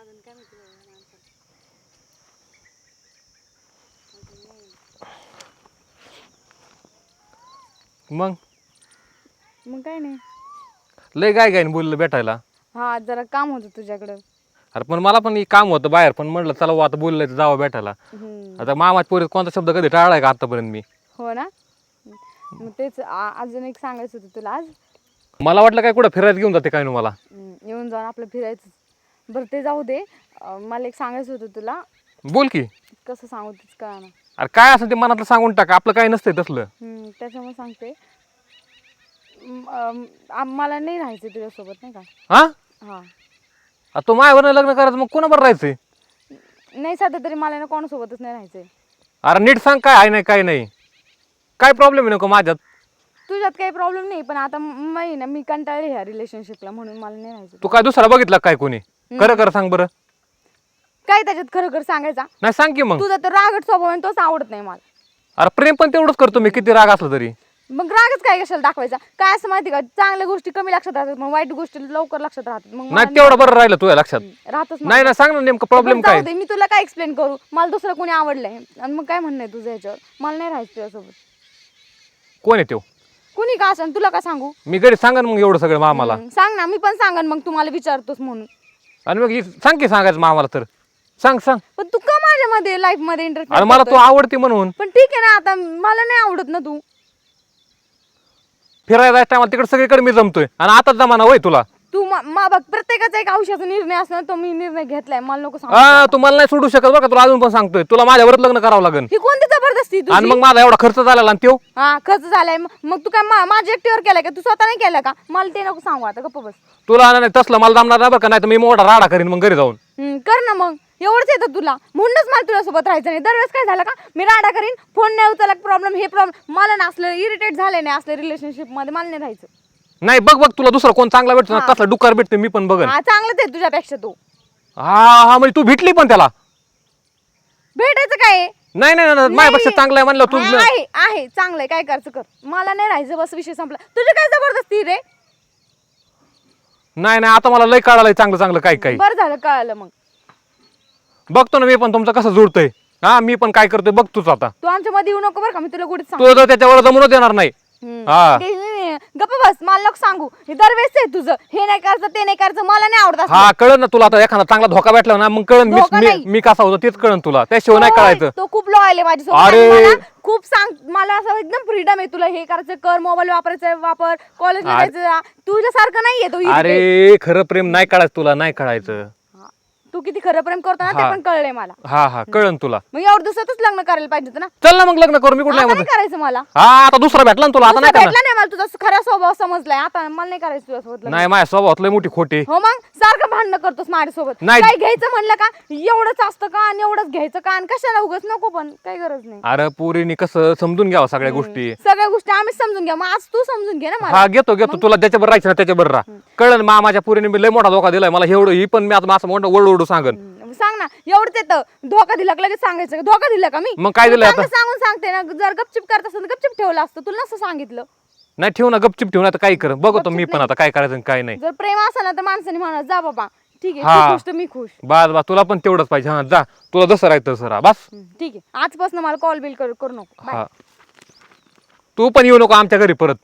काय माहिती बाबा या माणसाला. मग? मग काय नाही. लय काय काय बोललं भेटायला. हा जरा काम होतं तुझ्याकडं. अरे पण मला पण काम होतं बाहेर पण म्हटलं चला बुवा आता बोललंय तर जावं भेटायला. हम्म. आता मामाच पोरीत कोणता शब्द कधी टाळलाय का आतापर्यंत मी? हो ना? मग तेच आ- अजून एक सांगायचं होतं तुला आज. मला वाटलं काय कुठं फिरायला घेऊन जाते काय ना मला? हम्म, येऊन जाऊन आपलं फिरायचं. बरं ते जाऊ दे. अं, मला एक सांगायचं होतं तुला. बोल की. कसं सांगू तेच ना अरे काय असं ते मनातलं सांगून टाक आपलं काय नसतंय तसलं. त्याच्यामुळे सांगते. म, अं, आम- मला नाही राहायचं तुझ्यासोबत नाही का? हा? हा. आता तू माझ्यावर लग्न करायचं मग कोणाबरोबर राहायचंय? नाही सध्या तरी मला ना कोणासोबतच नाही राहायचंय. अरे नीट सांग काय आहे नाही काय नाही. काय प्रॉब्लेम आहे नको माझ्यात? तुझ्यात काही प्रॉब्लेम नाही पण आता मी ना मी कंटाळले ह्या रिलेशनशिपला म्हणून मला नाही राहायचं तू काय दुसरा बघितला काय कोणी? खरं खरं सांग बरं. काय त्याच्यात खरं खरं सांगायचा? नाही सांग की मग. तुझा तर रागट स्वभाव आहे आणि तोच आवडत नाही मला. अरे प्रेम पण तेवढंच करतो मी किती राग असला तरी. मग रागच काय कशाला दाखवायचा? काय असं माहिती का? चांगल्या गोष्टी कमी लक्षात राहतात मग वाईट गोष्टी लवकर लक्षात राहतात. मग मला नाही तेवढं बरं राहिलं तुझ्या लक्षात. राहतच नाही ना सांग ना नेमकं प्रॉब्लेम जाऊ काय. दे, मी तुला काय एक्सप्लेन करू? मला दुसरं कोणी आवडलंय. आणि मग काय म्हणणं आहे तुझं याच्यावर? मला नाही राहायचं तुझ्यासोबत. कोण आहे तो? कुणी का असं? तुला का सांगू? मी घरी सांगा मग एवढं सगळं मामाला. हम्म, सांग ना मी पण सांगन मग तुम्हाला विचारतोस म्हणून. आणि मग हि- सांग की सांगायचं मामाला तर. सांग सांग. पण तू का माझ्यामध्ये लाईफमध्ये इंटरेस्ट अरे मला तू आवडते म्हणून. पण ठीक आहे ना आता मला नाही आवडत ना तू. फिरायला टायमाला तिकडे सगळीकडे मी जमतोय. आणि आताच जमाना होय तुला. तू मा मा- बघ प्रत्येकाचा एक आयुष्याचा निर्णय असणार तो मी निर्णय घेतलाय. मला नको सांग हा तू मला नाही सोडू शकत बरं का तुला अजून पण सांगतोय. तुला माझ्यावरच लग्न करावं लागेल. ही कोणती जबरदस्ती आणि तुझी. मग माझा एवढा खर्च झालेला आणि त्यो? हा खर्च झालाय. म- मग तू काय मा- माझ्या एकटीवर केलाय का? तू स्वतः नाही केलं का? मला ते नको सांगू आता गप्प बस. तुला नाही तसलं मला जमणार नाही बरं का नाही तर मी मोठा राडा करीन मग घरी जाऊन. हम्म, कर ना मग. एवढंच येतं तुला. म्हणूनच मला तुझ्यासोबत राहायचं नाही. दरवेळेस काय झालं का? मी राडा करीन फोन नाही उचलला प्रॉब्लेम हे प्रॉब्लेम मला ना असलं इरिटेट झाले नाही असलं रिलेशनशिपमध्ये. मला नाही राहायचं. नाही बघ बघ तुला दुसरा कोण चांगला भेटतो ना तसला डुकार भेटतो मी पण बघन. हा चांगलंच आहे तुझ्यापेक्षा तू. हा हा म्हणजे तू भेटली पण त्याला. भेटायचं काय? आहे? नाही नाही नाही, माझ्यापेक्षा. चांगला आहे म्हणलं तू. आहे आहे चांगलंय काय करायचं कर. मला नाही राहायचं बस विषय संपला. तुझी काय जबरदस्ती रे? नाही नाही आता मला लय काढायला चांगलं चांगलं काय काय. बरं झालं कळालं मग. बघतो ना मी पण तुमचं कसं जुळतंय. हा मी पण काय करतोय बघ तूच आता. तू आमच्या मध्ये येऊ नको बरं का मी तुला कुठे सांग तू जर त्याच्यावर जमूनच देणार नाही. हा. गप्प बस मला नको सांगू हे दरवेळेस आहे तुझं हे नाही करायचं ते नाही करायचं मला नाही आवडत असलं. हा कळन ना तुला आता एखादा चांगला धोका भेटला ना मग कळन मी- धोका मी नाही. मी कसा होतो तेच कळन तुला त्याशिवाय नाही होय, कळायचं तो खूप लॉयल आहे माझ्यासोबत अरे. आणि मला खूप सांग मला असं एकदम फ्रीडम आहे तुला हे करायचं कर मोबाईल वापरायचं वापर कॉलेजला अरे. जायचं तुझ्यासारखं नाहीये तो irritate. अरे खरं प्रेम नाही काढायचं तुला नाही कळायचं. तू किती खरं प्रेम करतो ना ते हा. पण कळलंय मला. हा हा कळन तुला. मग एवढं दिवसातच लग्न करायला पाहिजे होतं ना. चल ना मग लग्न करू मी कुठल्या आता नाही करायचं मला. हा आता दुसरा भेटला ना तुला आता दुसरा नाही करणार. भेटला नाही मला तुझा खरा स्वभाव समजलाय. आता मला नाही करायचं तुझ्यासोबत लग्न. नाही माझ्या स्वभावात लय मोठी खोटी. हो मग सारखं भांडणं करतोस माझ्यासोबत. नाही. काय घ्यायचं म्हणलं का एवढंच असतं का आणि एवढंच घ्यायचं का? आणि कशाला उगच नको पण काही गरज नाही. अरे पोरीने कसं समजून घ्यावं सगळ्या गोष्टी. सगळ्या गोष्टी आम्हीच समजून घ्या. मग आज तू समजून घे ना मला. हा घेतो घेतो. तुला ज्याच्यावर राहायचं ना त्याच्यावर राहा. कळलं मा माझ्या पुरीने मी लय मोठा धोका दिलाय मला एवढं ही पण मी आता असं मोठं ओरडू ओरडू सांगन. हम्म, सांग ना एवढंच येतं. धोका दिला का लगेच सांगायचं का? धोका दिला का मी? मग काय तू दिलंय चांगलं सांगून सांगते ना जर गपचिप करत असेल तर गपचिप ठेवलं असतं. तुला नसं सांगितलं. नाही ठेवू ना गपचिप ठेवू ना आता काय कर. बघतो मी पण आता काय करायचं आणि काय नाही. जर प्रेम असेल ना तर माणसाने म्हणा जा बाबा ठीक आहे हा. तू खुश तर मी खुश. बस बस तुला पण तेवढंच पाहिजे. हा जा. तुला जसं राहायचं तसं राहा बस. हम्म, ठीक आहे. आजपासून मला कॉल बिल करू करू नको. Bye. हा. तू पण येऊ नको आमच्या घरी परत.